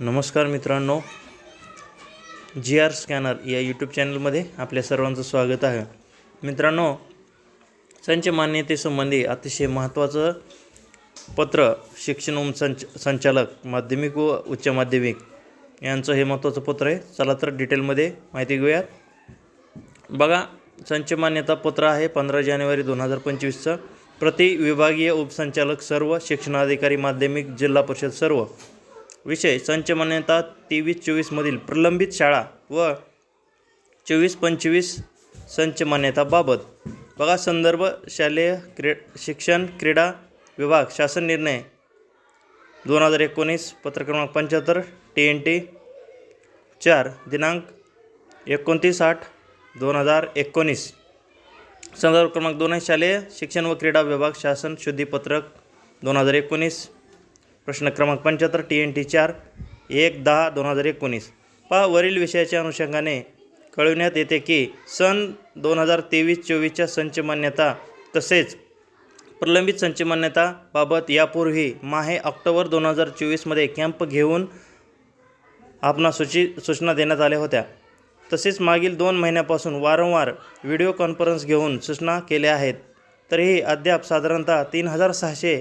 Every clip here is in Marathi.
नमस्कार मित्रांनो. जी आर स्कॅनर या यूट्यूब चॅनलमध्ये आपल्या सर्वांचं स्वागत आहे. मित्रांनो संच मान्यतेसंबंधी अतिशय महत्त्वाचं पत्र शिक्षण उम संच संचालक माध्यमिक व उच्च माध्यमिक यांचं हे महत्त्वाचं पत्र आहे. चला तर डिटेलमध्ये माहिती घेऊयात. बघा संच मान्यता पत्र आहे पंधरा जानेवारी दोन हजार पंचवीसचं. प्रति विभागीय उपसंचालक सर्व शिक्षणाधिकारी माध्यमिक जिल्हा परिषद सर्व. विषय संच मान्यता तेवीस चोवीसमधील प्रलंबित शाळा व चोवीस पंचवीस संच मान्यताबाबत बघा संदर्भ शालेय क्रि शिक्षण क्रीडा विभाग शासन निर्णय दोन हजार एकोणीस पत्र क्रमांक पंच्याहत्तर टी एन टी चार दिनांक एकोणतीस आठ दोन हजार एकोणीस. संदर्भ क्रमांक दोन आहे शालेय शिक्षण व क्रीडा विभाग शासन शुद्धीपत्रक दोन हजार एकोणीस. प्रश्न क्रमांक पंच्याहत्तर टी एन टी चार एक दहा दोन हजार एकोणीस. पहा वरील विषयाच्या अनुषंगाने कळविण्यात येते की सन दोन हजार तेवीस चोवीसच्या संच मान्यता तसेच प्रलंबित संच मान्यताबाबत यापूर्वी माहे ऑक्टोबर दोन हजार चोवीसमध्ये कॅम्प घेऊन आपणा सूची सूचना देण्यात आल्या होत्या. तसेच मागील दोन महिन्यापासून वारंवार व्हिडिओ कॉन्फरन्स घेऊन सूचना केल्या आहेत. तरीही अद्याप साधारणतः तीन हजार सहाशे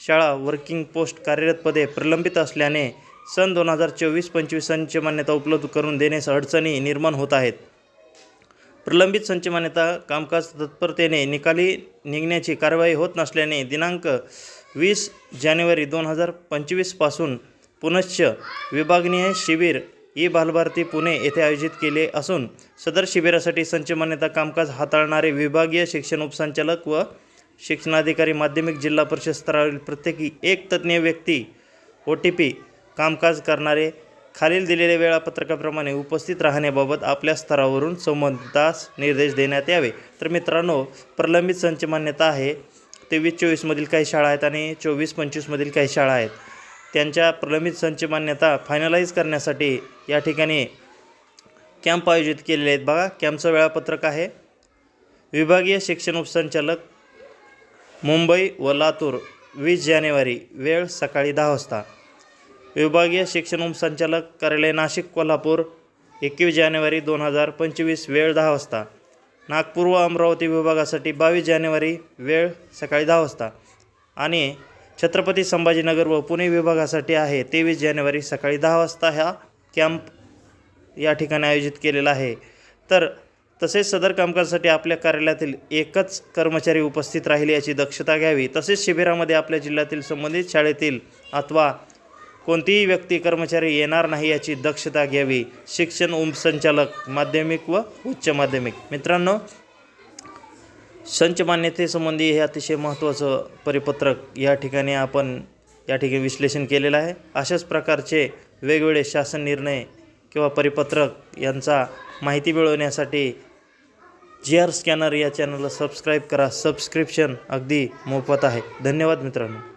शाळा वर्किंग पोस्ट कार्यरत पदे प्रलंबित असल्याने सन दोन हजार चोवीस पंचवीस संच मान्यता उपलब्ध करून देण्यास अडचणी निर्माण होत आहेत. प्रलंबित संच मान्यता कामकाज तत्परतेने निकाली निघण्याची कारवाई होत नसल्याने दिनांक वीस जानेवारी दोन हजार पंचवीसपासून पुनश्च विभागनीय शिबिर ई बालभारती पुणे येथे आयोजित केले असून सदर शिबिरासाठी संच मान्यता कामकाज हाताळणारे विभागीय शिक्षण उपसंचालक व शिक्षणाधिकारी माध्यमिक जिल्हा परिषद स्तरावरील प्रत्येकी एक तज्ज्ञ व्यक्ती ओ टी पी कामकाज करणारे खालील दिलेल्या वेळापत्रकाप्रमाणे उपस्थित राहण्याबाबत आपल्या स्तरावरून संबंधितास निर्देश देण्यात यावे. तर मित्रांनो प्रलंबित संच मान्यता आहे. तेवीस चोवीसमधील काही शाळा आहेत आणि चोवीस पंचवीसमधील काही शाळा आहेत. त्यांच्या प्रलंबित संच मान्यता फायनलाईज करण्यासाठी या ठिकाणी कॅम्प आयोजित केलेले आहेत. बघा कॅम्पचं वेळापत्रक आहे. विभागीय शिक्षण उपसंचालक मुंबई व लातूर वीस जानेवारी वेळ सकाळी दहा वाजता. विभागीय शिक्षण उपसंचालक कार्यालय नाशिक कोल्हापूर एकवीस जानेवारी दोन हजार पंचवीस वेळ दहा वाजता. नागपूर व अमरावती विभागासाठी बावीस जानेवारी वेळ सकाळी दहा वाजता. आणि छत्रपती संभाजीनगर व पुणे विभागासाठी आहे तेवीस जानेवारी सकाळी दहा वाजता हा कॅम्प या ठिकाणी आयोजित केलेला आहे. तर तसेच सदर कामकाजासाठी आपल्या कार्यालयातील एकच कर्मचारी उपस्थित राहील याची दक्षता घ्यावी. तसेच शिबिरामध्ये आपल्या जिल्ह्यातील संबंधित शाळेतील अथवा कोणतीही व्यक्ती कर्मचारी येणार नाही याची दक्षता घ्यावी. शिक्षण उपसंचालक माध्यमिक व उच्च माध्यमिक. मित्रांनो संच मान्यतेसंबंधी हे अतिशय महत्त्वाचं परिपत्रक या ठिकाणी आपण या ठिकाणी विश्लेषण केलेलं आहे. अशाच प्रकारचे वेगवेगळे शासन निर्णय किंवा परिपत्रक यांचा माहिती मिळवण्यासाठी जी आर स्कॅनर या चॅनलला सबस्क्राईब करा. सबस्क्रिप्शन अगदी मोफत आहे. धन्यवाद मित्रांनो.